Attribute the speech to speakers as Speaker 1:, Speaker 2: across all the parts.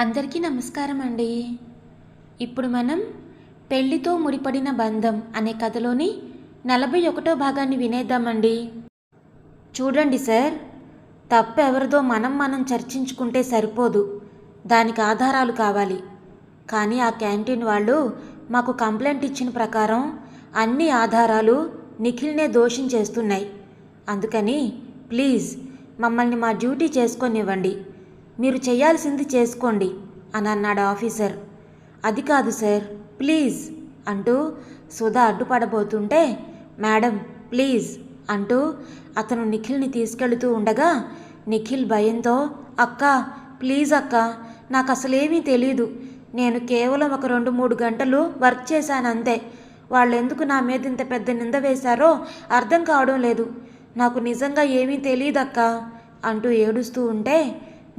Speaker 1: అందరికీ నమస్కారం అండి. ఇప్పుడు మనం పెళ్ళితో ముడిపడిన బంధం అనే కథలోని నలభై ఒకటో భాగాన్ని వినేద్దామండి. చూడండి సార్ తప్పు ఎవరిదో మనం మనం చర్చించుకుంటే సరిపోదు. దానికి ఆధారాలు కావాలి. కానీ ఆ క్యాంటీన్ వాళ్ళు మాకు కంప్లైంట్ ఇచ్చిన ప్రకారం అన్ని ఆధారాలు నిఖిల్నే దోషం చేస్తున్నాయి. అందుకని ప్లీజ్ మమ్మల్ని మా డ్యూటీ చేసుకొనివ్వండి. మీరు చేయాల్సింది చేసుకోండి అని అన్నాడు ఆఫీసర్. అది కాదు సార్ ప్లీజ్ అంటూ సుధా అడ్డుపడబోతుంటే మేడం ప్లీజ్ అంటూ అతను నిఖిల్ని తీసుకెళ్తూ ఉండగా నిఖిల్ భయంతో అక్క ప్లీజ్ అక్క నాకు అసలేమీ తెలీదు. నేను కేవలం ఒక రెండు మూడు గంటలు వర్క్ చేశాను అంతే వాళ్ళెందుకు నా మీద ఇంత పెద్ద నింద వేశారో అర్థం కావడం లేదు. నాకు నిజంగా ఏమీ తెలియదక్క అంటూ ఏడుస్తూ ఉంటే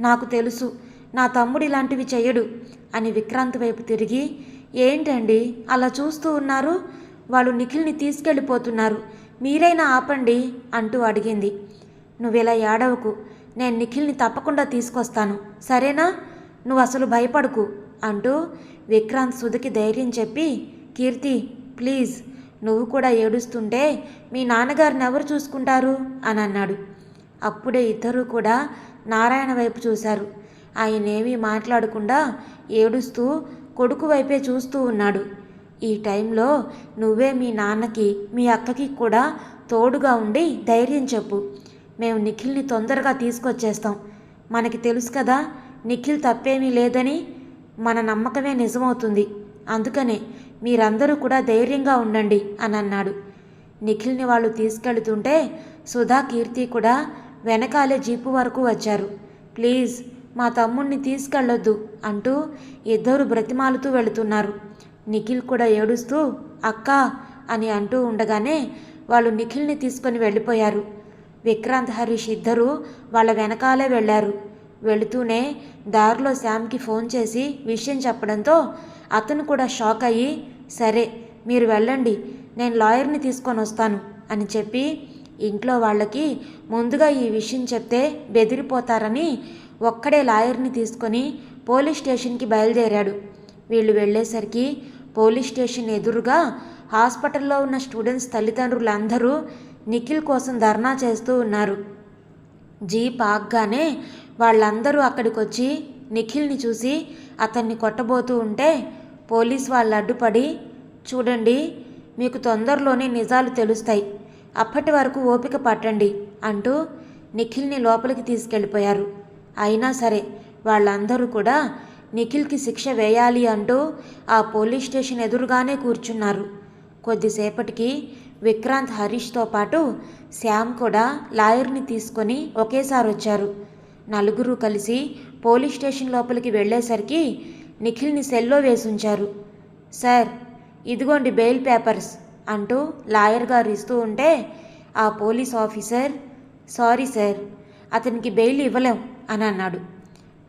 Speaker 1: నాకు తెలుసు నా తమ్ముడు ఇలాంటివి చెయ్యడు అని విక్రాంత్ వైపు తిరిగి ఏంటండి అలా చూస్తూ ఉన్నారు? వాళ్ళు నిఖిల్ని తీసుకెళ్ళిపోతున్నారు. మీరైనా ఆపండి అంటూ అడిగింది. నువ్విలా ఏడవకు నేను నిఖిల్ని తప్పకుండా తీసుకొస్తాను. సరేనా? నువ్వు అసలు భయపడకు అంటూ విక్రాంత్ సుధకి ధైర్యం చెప్పి కీర్తి ప్లీజ్ నువ్వు కూడా ఏడుస్తుంటే మీ నాన్నగారిని ఎవరు చూసుకుంటారు? అని అన్నాడు. అప్పుడే ఇద్దరూ కూడా నారాయణ వైపు చూశారు. ఆయనేమీ మాట్లాడకుండా ఏడుస్తూ కొడుకు వైపే చూస్తూ ఉన్నాడు. ఈ టైంలో నువ్వే మీ నాన్నకి మీ అక్కకి కూడా తోడుగా ఉండి ధైర్యం చెప్పు. మేము నిఖిల్ని తొందరగా తీసుకొచ్చేస్తాం. మనకి తెలుసు కదా నిఖిల్ తప్పేమీ లేదని మన నమ్మకమే నిజమవుతుంది. అందుకనే మీరందరూ కూడా ధైర్యంగా ఉండండి అని అన్నాడు నిఖిల్ని వాళ్ళు తీసుకెళ్తుంటే సుధా కీర్తి కూడా వెనకాలే జీపు వరకు వచ్చారు. ప్లీజ్ మా తమ్ముణ్ణి తీసుకెళ్ళొద్దు అంటూ ఇద్దరు బ్రతిమాలుతూ వెళుతున్నారు. నిఖిల్ కూడా ఏడుస్తూ అక్క అని అంటూ ఉండగానే వాళ్ళు నిఖిల్ని తీసుకొని వెళ్ళిపోయారు. విక్రాంత్ హరీష్ ఇద్దరూ వాళ్ళ వెనకాలే వెళ్ళారు. వెళుతూనే దారిలో శ్యామ్కి ఫోన్ చేసి విషయం చెప్పడంతో అతను కూడా షాక్ అయ్యి సరే మీరు వెళ్ళండి నేను లాయర్ని తీసుకొని వస్తాను అని చెప్పి ఇంట్లో వాళ్ళకి ముందుగా ఈ విషయం చెప్తే బెదిరిపోతారని ఒక్కడే లాయర్ని తీసుకొని పోలీస్ స్టేషన్కి బయలుదేరాడు. వీళ్ళు వెళ్ళేసరికి పోలీస్ స్టేషన్ ఎదురుగా హాస్పిటల్లో ఉన్న స్టూడెంట్స్ తల్లిదండ్రులందరూ నిఖిల్ కోసం ధర్నా చేస్తూ ఉన్నారు. జీప్ ఆగ్గానే వాళ్ళందరూ అక్కడికి వచ్చి నిఖిల్ని చూసి అతన్ని కొట్టబోతూ ఉంటే పోలీస్ వాళ్ళు అడ్డుపడి చూడండి మీకు తొందరలోనే నిజాలు తెలుస్తాయి. అప్పటి వరకు ఓపిక పట్టండి అంటూ నిఖిల్ని లోపలికి తీసుకెళ్ళిపోయారు. అయినా సరే వాళ్ళందరూ కూడా నిఖిల్కి శిక్ష వేయాలి అంటూ ఆ పోలీస్ స్టేషన్ ఎదురుగానే కూర్చున్నారు. కొద్దిసేపటికి విక్రాంత్ హరీష్తో పాటు శ్యామ్ కూడా లాయర్ని తీసుకొని ఒకేసారి వచ్చారు. నలుగురు కలిసి పోలీస్ స్టేషన్ లోపలికి వెళ్ళేసరికి నిఖిల్ని సెల్లో వేసుంచారు. సార్ ఇదిగోండి బెయిల్ పేపర్స్. అంటూ లాయర్ గారు ఇస్తూ ఉంటే ఆ పోలీస్ ఆఫీసర్ సారీ సార్ అతనికి బెయిల్ ఇవ్వలేం అని అన్నాడు.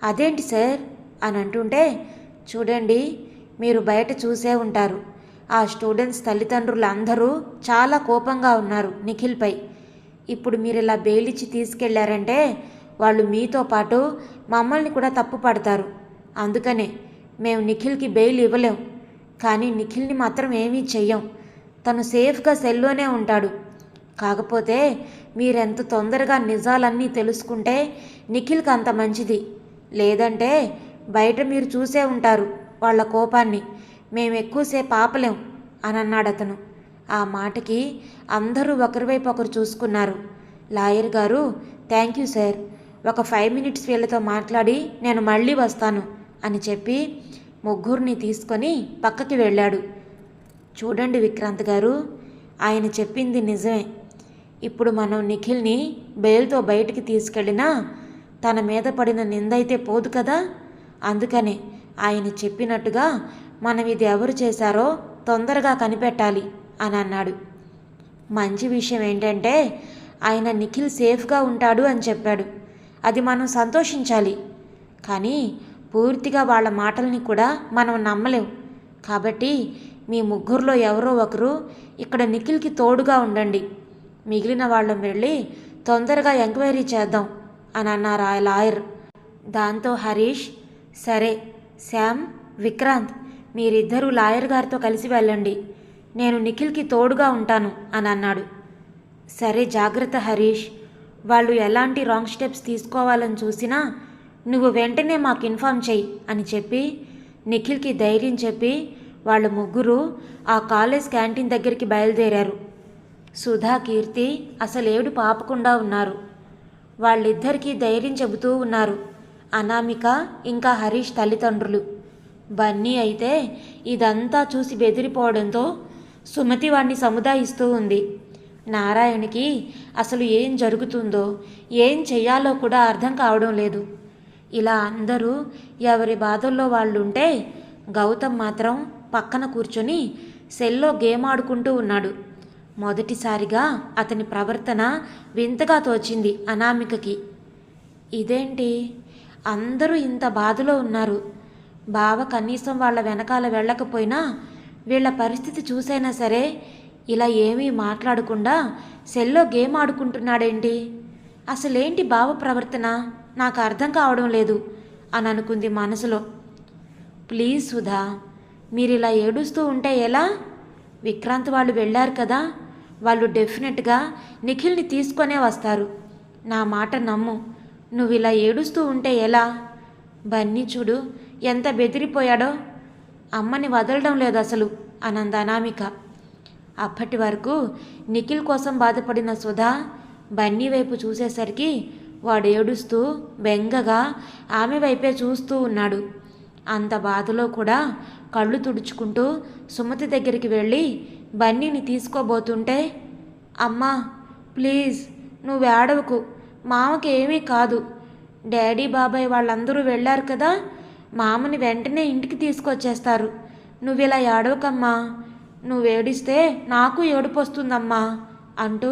Speaker 1: అదేంటి సార్? అని అంటుంటే చూడండి మీరు బయట చూసే ఉంటారు. ఆ స్టూడెంట్స్ తల్లిదండ్రులు అందరూ చాలా కోపంగా ఉన్నారు నిఖిల్పై ఇప్పుడు మీరు ఇలా బెయిల్ ఇచ్చి తీసుకెళ్ళారంటే వాళ్ళు మీతో పాటు మమ్మల్ని కూడా తప్పు పడతారు. అందుకనే మేము నిఖిల్కి బెయిల్ ఇవ్వలేం. కానీ నిఖిల్ని మాత్రం ఏమీ చెయ్యం. తను సేఫ్గా సెల్లోనే ఉంటాడు. కాకపోతే మీరెంత తొందరగా నిజాలన్నీ తెలుసుకుంటే నిఖిల్కి అంత మంచిది. లేదంటే బయట మీరు చూసే ఉంటారు వాళ్ళ కోపాన్ని. మేము ఎక్కువసేపు ఆపలేం అని అన్నాడు అతను. ఆ మాటకి అందరూ ఒకరివైపు ఒకరు చూసుకున్నారు. లాయర్ గారు థ్యాంక్ యూ సార్. ఒక ఫైవ్ మినిట్స్ వీళ్ళతో మాట్లాడి నేను మళ్ళీ వస్తాను అని చెప్పి ముగ్గురిని తీసుకొని పక్కకి వెళ్ళాడు. చూడండి విక్రాంత్ గారు ఆయన చెప్పింది నిజమే. ఇప్పుడు మనం నిఖిల్ని బెయిల్తో బయటికి తీసుకెళ్ళినా తన మీద పడిన నిందైతే పోదు కదా? అందుకనే ఆయన చెప్పినట్టుగా మనం ఇది ఎవరు చేశారో తొందరగా కనిపెట్టాలి అని అన్నాడు. మంచి విషయం ఏంటంటే ఆయన నిఖిల్ సేఫ్గా ఉంటాడు అని చెప్పాడు. అది మనం సంతోషించాలి. కానీ పూర్తిగా వాళ్ళ మాటల్ని కూడా మనం నమ్మలేం. కాబట్టి మీ ముగ్గురులో ఎవరో ఒకరు ఇక్కడ నిఖిల్కి తోడుగా ఉండండి. మిగిలిన వాళ్ళం వెళ్ళి తొందరగా ఎంక్వైరీ చేద్దాం అని అన్నారు ఆ లాయర్. దాంతో హరీష్ సరే శ్యామ్ విక్రాంత్ మీరిద్దరూ లాయర్ గారితో కలిసి వెళ్ళండి. నేను నిఖిల్కి తోడుగా ఉంటాను అని అన్నాడు. సరే జాగ్రత్త హరీష్. వాళ్ళు ఎలాంటి రాంగ్ స్టెప్స్ తీసుకోవాలని చూసినా నువ్వు వెంటనే మాకు ఇన్ఫామ్ చెయ్యి అని చెప్పి నిఖిల్కి ధైర్యం చెప్పి వాళ్ళ ముగ్గురు ఆ కాలేజ్ క్యాంటీన్ దగ్గరికి బయలుదేరారు. సుధా కీర్తి అసలు పాపకుండా ఉన్నారు. వాళ్ళిద్దరికీ ధైర్యం చెబుతూ ఉన్నారు. అనామిక ఇంకా హరీష్ తల్లిదండ్రులు. బన్నీ అయితే ఇదంతా చూసి బెదిరిపోవడంతో సుమతి వాణ్ణి సముదాయిస్తూ ఉంది. నారాయణకి అసలు ఏం జరుగుతుందో ఏం చెయ్యాలో కూడా అర్థం కావడం లేదు. ఇలా అందరూ ఎవరి బాధల్లో వాళ్ళుంటే గౌతమ్ మాత్రం పక్కన కూర్చొని సెల్లో గేమ్ ఆడుకుంటూ ఉన్నాడు. మొదటిసారిగా అతని ప్రవర్తన వింతగా తోచింది అనామికకి. ఇదేంటి? అందరూ ఇంత బాధలో ఉన్నారు. బావ కనీసం వాళ్ళ వెనకాల వెళ్ళకపోయినా వీళ్ళ పరిస్థితి చూసైనా సరే ఇలా ఏమీ మాట్లాడకుండా సెల్లో గేమ్ ఆడుకుంటున్నాడేంటి? అసలేంటి బావ ప్రవర్తన? నాకు అర్థం కావడం లేదు అని అనుకుంది మనసులో. ప్లీజ్ సుధా మీరు ఇలా ఏడుస్తూ ఉంటే ఎలా? విక్రాంత్ వాళ్ళు వెళ్ళారు కదా. వాళ్ళు డెఫినెట్గా నిఖిల్ని తీసుకొనే వస్తారు. నా మాట నమ్ము. నువ్వు ఇలా ఏడుస్తూ ఉంటే ఎలా? బన్నీ చూడు ఎంత బెదిరిపోయాడో. అమ్మని వదలడం లేదు అసలు అనంద అనామిక. అప్పటి వరకు నిఖిల్ కోసం బాధపడిన సుధా బన్నీ వైపు చూసేసరికి వాడు ఏడుస్తూ బెంగగా ఆమె వైపే చూస్తూ ఉన్నాడు. అంత బాధలో కూడా కళ్ళు తుడుచుకుంటూ సుమతి దగ్గరికి వెళ్ళి బన్నీని తీసుకోబోతుంటే అమ్మా ప్లీజ్ నువ్వు ఏడవకు మామకి ఏమీ కాదు. డాడీ బాబాయ్ వాళ్ళందరూ వెళ్ళారు కదా మామని వెంటనే ఇంటికి తీసుకొచ్చేస్తారు. నువ్వు ఇలా ఏడవకమ్మా నువ్వేడిస్తే నాకు ఏడుపు వస్తుందమ్మా అంటూ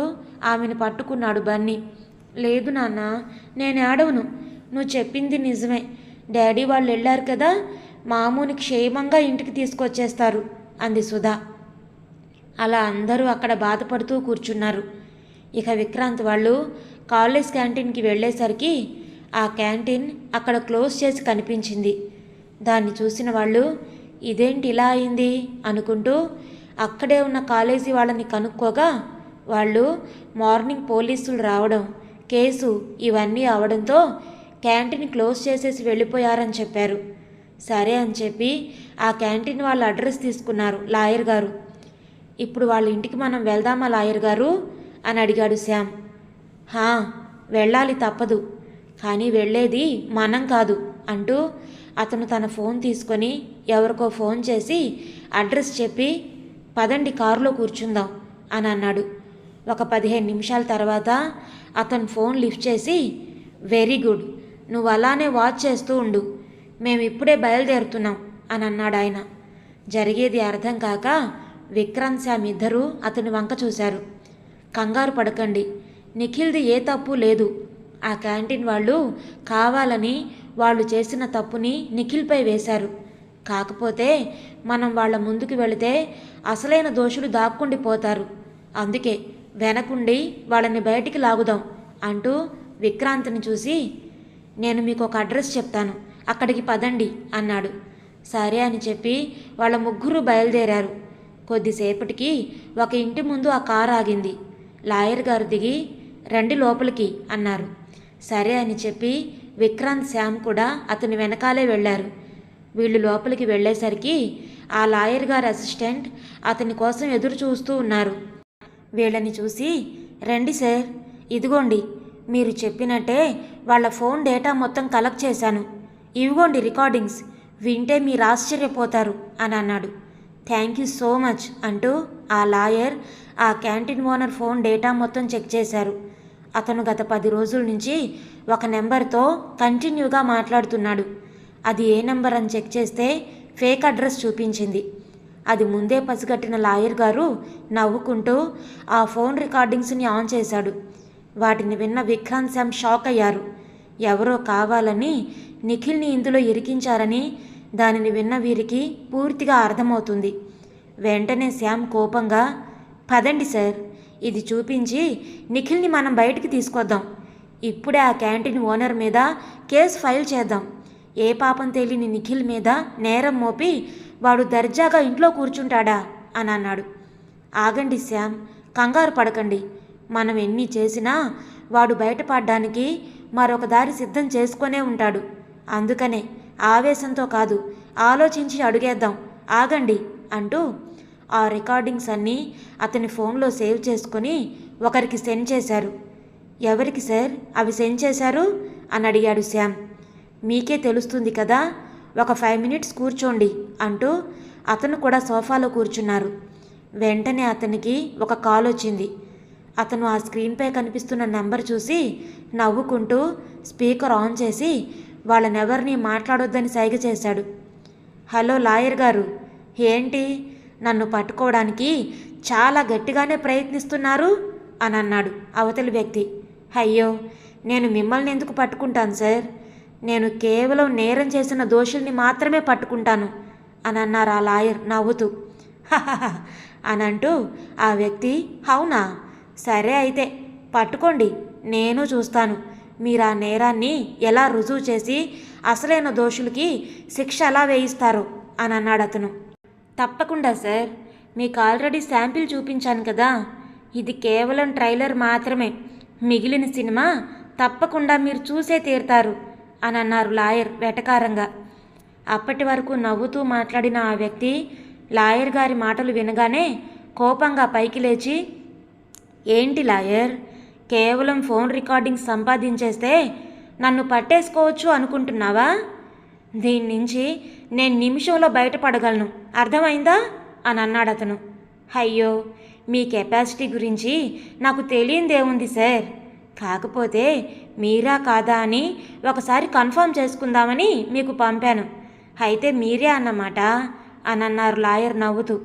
Speaker 1: ఆమెను పట్టుకున్నాడు బన్నీ. లేదు నాన్న నేను ఏడవను నువ్వు చెప్పింది నిజమే. డాడీ వాళ్ళు వెళ్ళారు కదా మామూని క్షేమంగా ఇంటికి తీసుకొచ్చేస్తారు అంది సుధా. అలా అందరూ అక్కడ బాధపడుతూ కూర్చున్నారు. ఇక విక్రాంత్ వాళ్ళు కాలేజ్ క్యాంటీన్కి వెళ్ళేసరికి ఆ క్యాంటీన్ అక్కడ క్లోజ్ చేసి కనిపించింది. దాన్ని చూసిన వాళ్ళు ఇదేంటి ఇలా అయింది? అనుకుంటూ అక్కడే ఉన్న కాలేజీ వాళ్ళని కనుక్కోగా వాళ్ళు మార్నింగ్ పోలీసులు రావడం కేసు ఇవన్నీ అవడంతో క్యాంటీన్ క్లోజ్ చేసేసి వెళ్ళిపోయారని చెప్పారు. సరే అని చెప్పి ఆ క్యాంటీన్ వాళ్ళ అడ్రస్ తీసుకున్నారు లాయర్ గారు. ఇప్పుడు వాళ్ళ ఇంటికి మనం వెళ్దామా లాయర్ గారు? అని అడిగాడు శ్యామ్. హా వెళ్ళాలి తప్పదు. కానీ వెళ్ళేది మనం కాదు అంటూ అతను తన ఫోన్ తీసుకొని ఎవరికో ఫోన్ చేసి అడ్రస్ చెప్పి పదండి కారులో కూర్చుందాం అని అన్నాడు. ఒక పదిహేను నిమిషాల తర్వాత అతను ఫోన్ లిఫ్ట్ చేసి వెరీ గుడ్. నువ్వు అలానే వాచ్ చేస్తూ ఉండు. మేము ఇప్పుడే బయలుదేరుతున్నాం అని అన్నాడు ఆయన. జరిగేది అర్థం కాక విక్రాంత్ శ్యామ్ ఇద్దరూ అతని వంక చూశారు. కంగారు పడకండి నిఖిల్ది ఏ తప్పు లేదు. ఆ క్యాంటీన్ వాళ్ళు కావాలని వాళ్ళు చేసిన తప్పుని నిఖిల్పై వేశారు. కాకపోతే మనం వాళ్ళ ముందుకు వెళితే అసలైన దోషులు దాక్కుండిపోతారు అందుకే వెనకుండి వాళ్ళని బయటికి లాగుదాం అంటూ విక్రాంత్ని చూసి నేను మీకు ఒక అడ్రస్ చెప్తాను. అక్కడికి పదండి అన్నాడు. సరే అని చెప్పి వాళ్ళ ముగ్గురు బయలుదేరారు. కొద్దిసేపటికి ఒక ఇంటి ముందు ఆ కారు ఆగింది. లాయర్ గారు దిగి రండి లోపలికి అన్నారు. సరే అని చెప్పి విక్రాంత్ శ్యామ్ కూడా అతని వెనకాలే వెళ్ళారు. వీళ్ళు లోపలికి వెళ్ళేసరికి ఆ లాయర్ గారి అసిస్టెంట్ అతని కోసం ఎదురు చూస్తూ ఉన్నారు. వీళ్ళని చూసి రండి సార్ ఇదిగోండి మీరు చెప్పినట్టే వాళ్ళ ఫోన్ డేటా మొత్తం కలెక్ట్ చేశాను. ఇవిగోండి రికార్డింగ్స్. వింటే మీరు ఆశ్చర్యపోతారు అని అన్నాడు. థ్యాంక్ యూ సో మచ్ అంటూ ఆ లాయర్ ఆ క్యాంటీన్ ఓనర్ ఫోన్ డేటా మొత్తం చెక్ చేశారు. అతను గత పది రోజుల నుంచి ఒక నెంబర్తో కంటిన్యూగా మాట్లాడుతున్నాడు. అది ఏ నెంబర్ అని చెక్ చేస్తే ఫేక్ అడ్రస్ చూపించింది. అది ముందే పసిగట్టిన లాయర్ గారు నవ్వుకుంటూ ఆ ఫోన్ రికార్డింగ్స్ని ఆన్ చేశాడు. వాటిని విన్న విక్రాంత్ శామ్ షాక్ అయ్యారు. ఎవరో కావాలని నిఖిల్ని ఇందులో ఇరికించారని దానిని విన్న వీరికి పూర్తిగా అర్థమవుతుంది. వెంటనే శ్యామ్ కోపంగా పదండి సార్ ఇది చూపించి నిఖిల్ని మనం బయటికి తీసుకొద్దాం. ఇప్పుడే ఆ క్యాంటీన్ ఓనర్ మీద కేసు ఫైల్ చేద్దాం. ఏ పాపం తేలిని నిఖిల్ మీద నేరం మోపి వాడు దర్జాగా ఇంట్లో కూర్చుంటాడా? అని అన్నాడు. ఆగండి శ్యామ్ కంగారు పడకండి. మనం ఎన్ని చేసినా వాడు బయటపడడానికి మరొక దారి సిద్ధం చేసుకొనే ఉంటాడు. అందుకనే ఆవేశంతో కాదు ఆలోచించి అడుగేద్దాం. ఆగండి అంటూ ఆ రికార్డింగ్స్ అన్నీ అతని ఫోన్లో సేవ్ చేసుకొని ఒకరికి సెండ్ చేశారు. ఎవరికి సార్? అవి సెండ్ చేశారు? అని అడిగాడు శ్యామ్. మీకే తెలుస్తుంది కదా ఒక ఫైవ్ మినిట్స్ కూర్చోండి అంటూ అతను కూడా సోఫాలో కూర్చున్నారు. వెంటనే అతనికి ఒక కాల్ వచ్చింది. అతను ఆ స్క్రీన్పై కనిపిస్తున్న నెంబర్ చూసి నవ్వుకుంటూ స్పీకర్ ఆన్ చేసి వాళ్ళనెవరిని మాట్లాడొద్దని సైగ చేశాడు. హలో లాయర్ గారు ఏంటి? నన్ను పట్టుకోవడానికి చాలా గట్టిగానే ప్రయత్నిస్తున్నారు? అని అన్నాడు అవతలి వ్యక్తి. అయ్యో నేను మిమ్మల్ని ఎందుకు పట్టుకుంటాను సార్? నేను కేవలం నేరం చేసిన దోషుల్ని మాత్రమే పట్టుకుంటాను అని అన్నారు ఆ లాయర్ నవ్వుతూ. అని అంటూ ఆ వ్యక్తి అవునా? సరే అయితే పట్టుకోండి నేను చూస్తాను. మీరు ఆ నేరాన్ని ఎలా రుజువు చేసి అసలైన దోషులకి శిక్ష ఎలా వేయిస్తారు? అని అన్నాడు అతను. తప్పకుండా సార్. మీకు ఆల్రెడీ శాంపిల్ చూపించాను కదా. ఇది కేవలం ట్రైలర్ మాత్రమే. మిగిలిన సినిమా తప్పకుండా మీరు చూసే తీరుతారు అని అన్నారు లాయర్ వెటకారంగా. అప్పటి వరకు నవ్వుతూ మాట్లాడిన ఆ వ్యక్తి లాయర్ గారి మాటలు వినగానే కోపంగా పైకి లేచి ఏంటి లాయర్? కేవలం ఫోన్ రికార్డింగ్ సంపాదించేస్తే నన్ను పట్టేసుకోవచ్చు అనుకుంటున్నావా? దీని నుంచి నేను నిమిషంలో బయటపడగలను. అర్థమైందా? అని అన్నాడు అతను. అయ్యో మీ కెపాసిటీ గురించి నాకు తెలియందేముంది సార్. కాకపోతే మీరా కాదా అని ఒకసారి కన్ఫర్మ్ చేసుకుందామని మీకు పంపాను. అయితే మీరే అన్నమాట? అని అన్నారు లాయర్ నవ్వుతూ.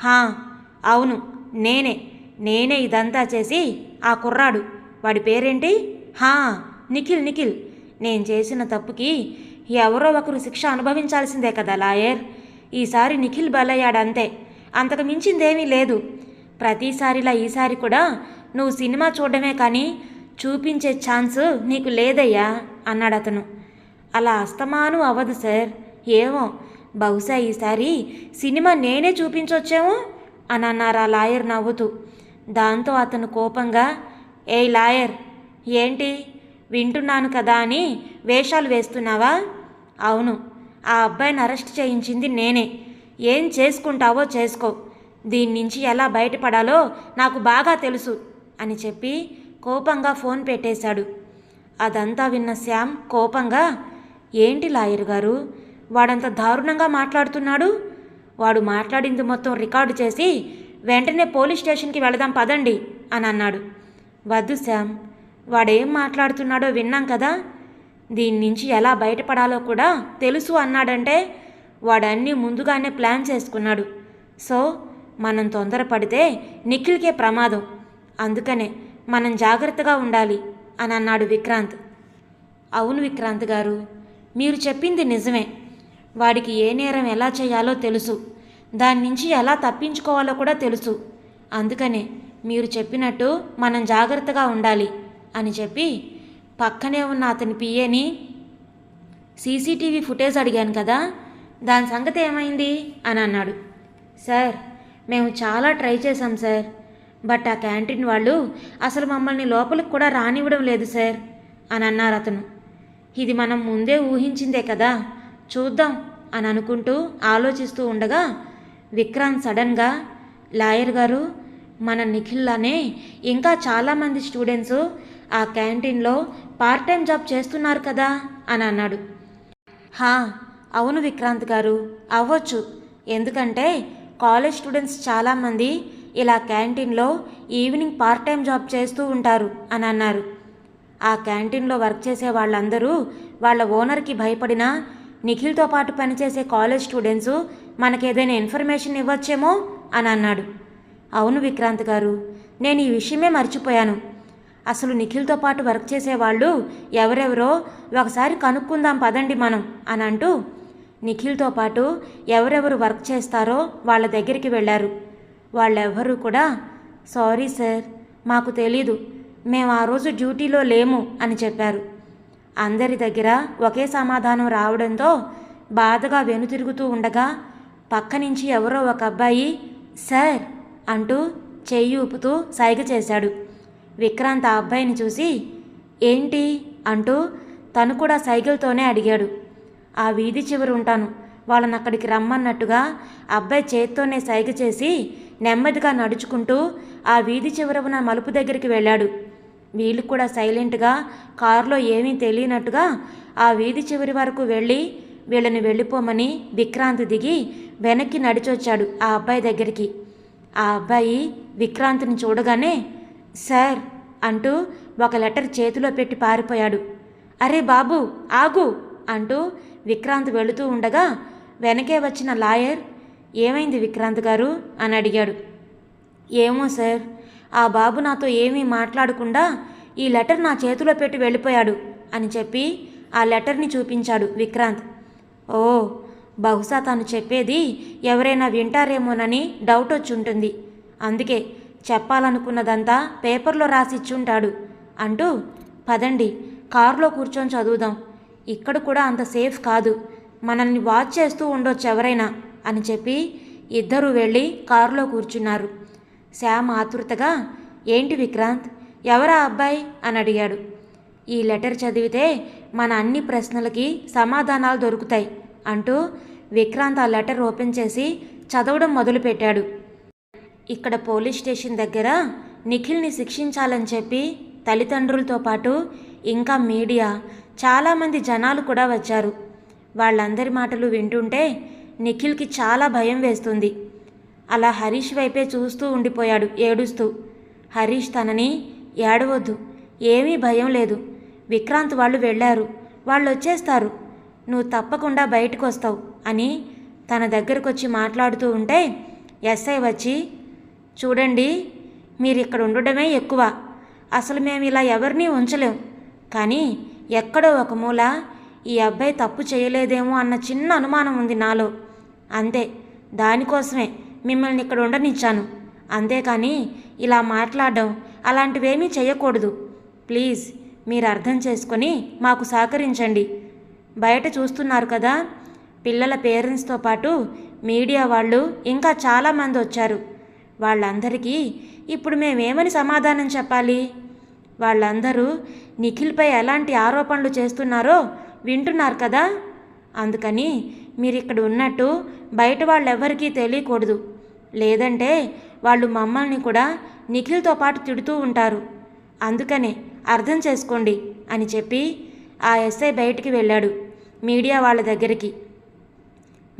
Speaker 1: హా అవును నేనే. నేనే ఇదంతా చేసి ఆ కుర్రాడు. వాడి పేరేంటి? హా నిఖిల్ నిఖిల్. నేను చేసిన తప్పుకి ఎవరో ఒకరు శిక్ష అనుభవించాల్సిందే కదా లాయర్. ఈసారి నిఖిల్ బలయ్యాడంతే. అంతకు మించిందేమీ లేదు. ప్రతిసారిలా ఈసారి కూడా నువ్వు సినిమా చూడడమే కానీ చూపించే ఛాన్స్ నీకు లేదయ్యా అన్నాడు అతను. అలా అస్తమానం అవ్వదు సార్. ఏమో బహుశా ఈసారి సినిమా నేనే చూపించొచ్చేమో? అని అన్నారు ఆ లాయర్ నవ్వుతూ. దాంతో అతను కోపంగా ఏ లాయర్ ఏంటి? వింటున్నాను కదా అని వేషాలు వేస్తున్నావా? అవును ఆ అబ్బాయిని అరెస్ట్ చేయించింది నేనే. ఏం చేసుకుంటావో చేసుకో. దీని నుంచి ఎలా బయటపడాలో నాకు బాగా తెలుసు అని చెప్పి కోపంగా ఫోన్ పెట్టేశాడు. అదంతా విన్న శ్యామ్ కోపంగా ఏంటి లాయర్ గారు? వాడంత దారుణంగా మాట్లాడుతున్నాడు? వాడు మాట్లాడింది మొత్తం రికార్డు చేసి వెంటనే పోలీస్ స్టేషన్కి వెళదాం పదండి అని అన్నాడు. వద్దు శ్యామ్ వాడేం మాట్లాడుతున్నాడో విన్నాం కదా. దీని నుంచి ఎలా బయటపడాలో కూడా తెలుసు అన్నాడంటే వాడన్నీ ముందుగానే ప్లాన్ చేసుకున్నాడు. సో మనం తొందరపడితే నిఖిల్కే ప్రమాదం. అందుకనే మనం జాగ్రత్తగా ఉండాలి అని అన్నాడు విక్రాంత్. అవును విక్రాంత్ గారు మీరు చెప్పింది నిజమే. వాడికి ఏ నేరం ఎలా చేయాలో తెలుసు. దాని నుంచి ఎలా తప్పించుకోవాలో కూడా తెలుసు. అందుకనే మీరు చెప్పినట్టు మనం జాగ్రత్తగా ఉండాలి అని చెప్పి పక్కనే ఉన్న అతని పిఏని సీసీటీవీ ఫుటేజ్ అడిగాను కదా దాని సంగతి ఏమైంది అని అన్నాడు. సార్ మేము చాలా ట్రై చేశాం సార్ బట్ ఆ క్యాంటీన్ వాళ్ళు అసలు మమ్మల్ని లోపలికి కూడా రానివ్వడం లేదు సార్ అని అన్నారు అతను. ఇది మనం ముందే ఊహించిందే కదా చూద్దాం అని అనుకుంటూ ఆలోచిస్తూ ఉండగా విక్రాంత్ సడన్గా లాయర్ గారు మన నిఖిల్లానే ఇంకా చాలామంది స్టూడెంట్స్ ఆ క్యాంటీన్లో పార్ట్ టైం జాబ్ చేస్తున్నారు కదా అని అన్నాడు. హా అవును విక్రాంత్ గారు అవ్వచ్చు. ఎందుకంటే కాలేజ్ స్టూడెంట్స్ చాలామంది ఇలా క్యాంటీన్లో ఈవినింగ్ పార్ట్ టైం జాబ్ చేస్తూ ఉంటారు అని అన్నారు. ఆ క్యాంటీన్లో వర్క్ చేసే వాళ్ళందరూ వాళ్ళ ఓనర్కి భయపడిన నిఖిల్తో పాటు పనిచేసే కాలేజ్ స్టూడెంట్స్ మనకేదైనా ఇన్ఫర్మేషన్ ఇవ్వచ్చేమో అని అన్నాడు. అవును విక్రాంత్ గారు నేను ఈ విషయమే మర్చిపోయాను. అసలు నిఖిల్తో పాటు వర్క్ చేసే వాళ్ళు ఎవరెవరో ఒకసారి కనుక్కుందాం పదండి మనం అని అంటూ నిఖిల్తో పాటు ఎవరెవరు వర్క్ చేస్తారో వాళ్ళ దగ్గరికి వెళ్ళారు. వాళ్ళెవ్వరూ కూడా సారీ సార్ మాకు తెలీదు మేము ఆ రోజు డ్యూటీలో లేము అని చెప్పారు. అందరి దగ్గర ఒకే సమాధానం రావడంతో బాధగా వెనుతిరుగుతూ ఉండగా పక్క నుంచి ఎవరో ఒక అబ్బాయి సార్ అంటూ చెయ్యి ఊపుతూ సైగ చేశాడు. విక్రాంత్ ఆ అబ్బాయిని చూసి ఏంటి? అంటూ తను కూడా సైకిల్తోనే అడిగాడు. ఆ వీధి చివరి ఉంటాను. వాళ్ళని అక్కడికి రమ్మన్నట్టుగా అబ్బాయి చేత్తోనే సైగ చేసి నెమ్మదిగా నడుచుకుంటూ ఆ వీధి చివర ఉన్న మలుపు దగ్గరికి వెళ్ళాడు. వీళ్ళు కూడా సైలెంట్గా కారులో ఏమీ తెలియనట్టుగా ఆ వీధి చివరి వరకు వెళ్ళి వీళ్ళని వెళ్ళిపోమని విక్రాంత్ దిగి వెనక్కి నడిచొచ్చాడు ఆ అబ్బాయి దగ్గరికి. ఆ అబ్బాయి విక్రాంత్ని చూడగానే సార్ అంటూ ఒక లెటర్ చేతిలో పెట్టి పారిపోయాడు. అరే బాబు ఆగు అంటూ విక్రాంత్ వెళుతూ ఉండగా వెనకే వచ్చిన లాయర్ ఏమైంది విక్రాంత్ గారు? అని అడిగాడు. ఏమో సార్ ఆ బాబు నాతో ఏమీ మాట్లాడకుండా ఈ లెటర్ నా చేతిలో పెట్టి వెళ్ళిపోయాడు అని చెప్పి ఆ లెటర్ని చూపించాడు విక్రాంత్. ఓ బహుశా తాను చెప్పేది ఎవరైనా వింటారేమోనని డౌట్ వచ్చి ఉంటుంది అందుకే చెప్పాలనుకున్నదంతా పేపర్లో రాసిచ్చుంటాడు అంటూ పదండి కారులో కూర్చొని చదువుదాం. ఇక్కడ కూడా అంత సేఫ్ కాదు. మనల్ని వాచ్ చేస్తూ ఉండొచ్చు ఎవరైనా అని చెప్పి ఇద్దరూ వెళ్ళి కారులో కూర్చున్నారు. శ్యామ్ ఆతృతగా ఏంటి విక్రాంత్? ఎవరా అబ్బాయి? అని అడిగాడు. ఈ లెటర్ చదివితే మన అన్ని ప్రశ్నలకి సమాధానాలు దొరుకుతాయి అంటూ విక్రాంత్ ఆ లెటర్ ఓపెన్ చేసి చదవడం మొదలుపెట్టాడు. ఇక్కడ పోలీస్ స్టేషన్ దగ్గర నిఖిల్ని శిక్షించాలని చెప్పి తల్లిదండ్రులతో పాటు ఇంకా మీడియా చాలామంది జనాలు కూడా వచ్చారు. వాళ్ళందరి మాటలు వింటుంటే నిఖిల్కి చాలా భయం వేస్తుంది. అలా హరీష్ వైపే చూస్తూ ఉండిపోయాడు ఏడుస్తూ. హరీష్ తనని ఏడవద్దు ఏమీ భయం లేదు. విక్రాంత్ వాళ్ళు వెళ్ళారు వాళ్ళు వచ్చేస్తారు నువ్వు తప్పకుండా బయటకు వస్తావు అని తన దగ్గరకు వచ్చి మాట్లాడుతూ ఉంటే ఎస్ఐ వచ్చి చూడండి మీరు ఇక్కడ ఉండడమే ఎక్కువ. అసలు మేము ఇలా ఎవరినీ ఉంచలేం. కానీ ఎక్కడో ఒక మూల ఈ అబ్బాయి తప్పు చేయలేదేమో అన్న చిన్న అనుమానం ఉంది నాలో. అంతే దానికోసమే. మిమ్మల్ని ఇక్కడ ఉండనిచ్చాను. అంతేకాని ఇలా మాట్లాడడం అలాంటివేమీ చేయకూడదు ప్లీజ్ మీరు అర్థం చేసుకొని మాకు సహకరించండి. బయట చూస్తున్నారు కదా పిల్లల పేరెంట్స్తో పాటు మీడియా వాళ్ళు ఇంకా చాలామంది వచ్చారు. వాళ్ళందరికీ ఇప్పుడు మేమేమని సమాధానం చెప్పాలి? వాళ్ళందరూ నిఖిల్పై ఎలాంటి ఆరోపణలు చేస్తున్నారో వింటున్నారు కదా. అందుకని మీరు ఇక్కడ ఉన్నట్టు బయట వాళ్ళెవ్వరికీ తెలియకూడదు. లేదంటే వాళ్ళు మమ్మల్ని కూడా నిఖిల్తో పాటు తిడుతూ ఉంటారు. అందుకనే అర్థం చేసుకోండి అని చెప్పి ఆ ఎస్ఐ బయటికి వెళ్ళాడు మీడియా వాళ్ళ దగ్గరికి.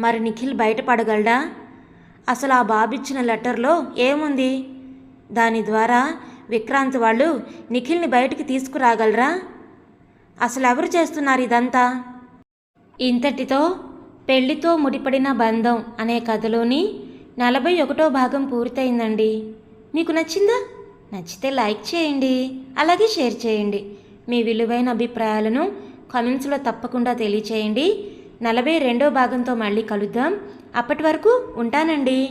Speaker 1: మరి నిఖిల్ బయటపడగలడా? అసలు ఆ బాబిచ్చిన లెటర్లో ఏముంది? దాని ద్వారా విక్రాంత్ వాళ్ళు నిఖిల్ని బయటికి తీసుకురాగలరా? అసలు ఎవరు చేస్తున్నారు ఇదంతా? ఇంతటితో పెళ్ళితో ముడిపడిన బంధం అనే కథలోని నలభై ఒకటో భాగం పూర్తయిందండి. మీకు నచ్చిందా? నచ్చితే లైక్ చేయండి అలాగే షేర్ చేయండి. మీ విలువైన అభిప్రాయాలను కామెంట్స్లో తప్పకుండా తెలియచేయండి. నలభై రెండో భాగంతో మళ్ళీ కలుద్దాం. అప్పటి వరకు ఉంటానండి.